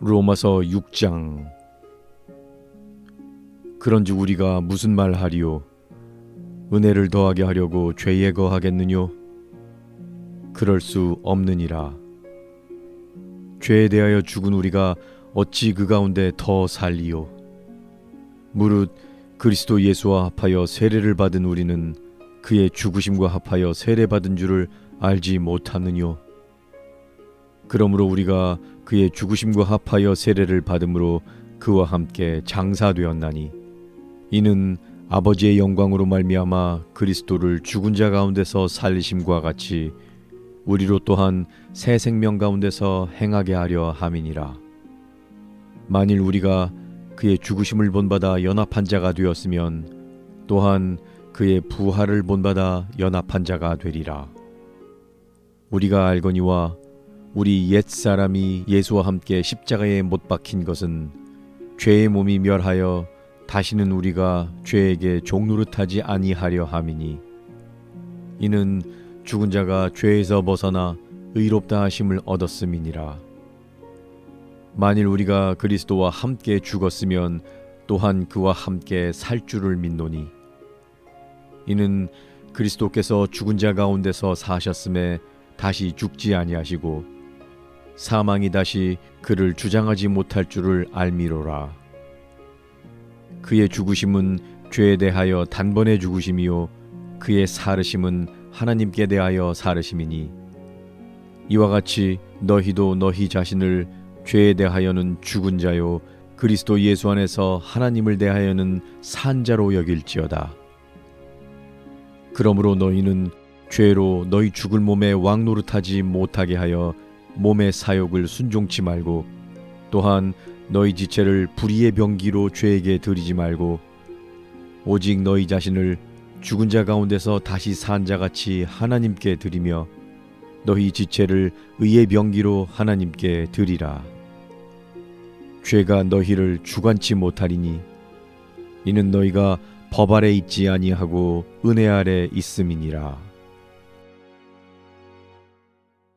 로마서 6장. 그런즉 우리가 무슨 말 하리요? 은혜를 더하게 하려고 죄에 거하겠느뇨? 그럴 수 없느니라. 죄에 대하여 죽은 우리가 어찌 그 가운데 더 살리요? 무릇 그리스도 예수와 합하여 세례를 받은 우리는 그의 죽으심과 합하여 세례 받은 줄을 알지 못하느뇨 그러므로 우리가 그의 죽으심과 합하여 세례를 받음으로 그와 함께 장사되었나니 이는 아버지의 영광으로 말미암아 그리스도를 죽은 자 가운데서 살리심과 같이 우리로 또한 새 생명 가운데서 행하게 하려 함이니라. 만일 우리가 그의 죽으심을 본받아 연합한 자가 되었으면 또한 그의 부활을 본받아 연합한 자가 되리라. 우리가 알거니와 우리 옛 사람이 예수와 함께 십자가에 못 박힌 것은 죄의 몸이 멸하여 다시는 우리가 죄에게 종노릇하지 아니하려 함이니 이는 죽은 자가 죄에서 벗어나 의롭다 하심을 얻었음이니라. 만일 우리가 그리스도와 함께 죽었으면 또한 그와 함께 살 줄을 믿노니 이는 그리스도께서 죽은 자 가운데서 사셨음에 다시 죽지 아니하시고 사망이 다시 그를 주장하지 못할 줄을 알미로라. 그의 죽으심은 죄에 대하여 단번에 죽으심이요 그의 사르심은 하나님께 대하여 사르심이니 이와 같이 너희도 너희 자신을 죄에 대하여는 죽은 자요 그리스도 예수 안에서 하나님을 대하여는 산 자로 여길지어다. 그러므로 너희는 죄로 너희 죽을 몸에 왕노릇하지 못하게 하여 몸의 사욕을 순종치 말고 또한 너희 지체를 불의의 병기로 죄에게 드리지 말고 오직 너희 자신을 죽은 자 가운데서 다시 산 자 같이 하나님께 드리며 너희 지체를 의의 병기로 하나님께 드리라. 죄가 너희를 주관치 못하리니 이는 너희가 법 아래 있지 아니하고 은혜 아래 있음이니라